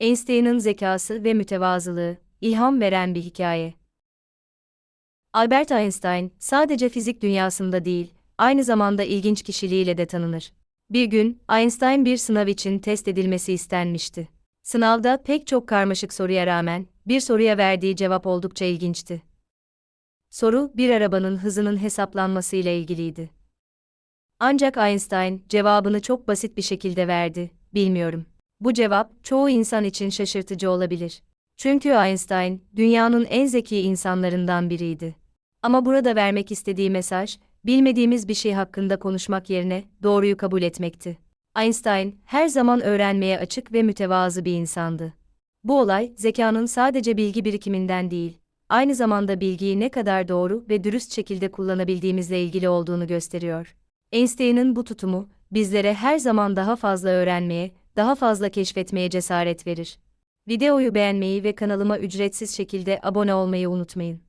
Einstein'ın zekası ve mütevazılığı, ilham veren bir hikaye. Albert Einstein, sadece fizik dünyasında değil, aynı zamanda ilginç kişiliğiyle de tanınır. Bir gün, Einstein bir sınav için test edilmesi istenmişti. Sınavda pek çok karmaşık soruya rağmen, bir soruya verdiği cevap oldukça ilginçti. Soru, bir arabanın hızının hesaplanması ile ilgiliydi. Ancak Einstein, cevabını çok basit bir şekilde verdi, bilmiyorum. Bu cevap, çoğu insan için şaşırtıcı olabilir. Çünkü Einstein, dünyanın en zeki insanlarından biriydi. Ama burada vermek istediği mesaj, bilmediğimiz bir şey hakkında konuşmak yerine doğruyu kabul etmekti. Einstein, her zaman öğrenmeye açık ve mütevazı bir insandı. Bu olay, zekanın sadece bilgi birikiminden değil, aynı zamanda bilgiyi ne kadar doğru ve dürüst şekilde kullanabildiğimizle ilgili olduğunu gösteriyor. Einstein'ın bu tutumu, bizlere her zaman daha fazla öğrenmeye, daha fazla keşfetmeye cesaret verir. Videoyu beğenmeyi ve kanalıma ücretsiz şekilde abone olmayı unutmayın.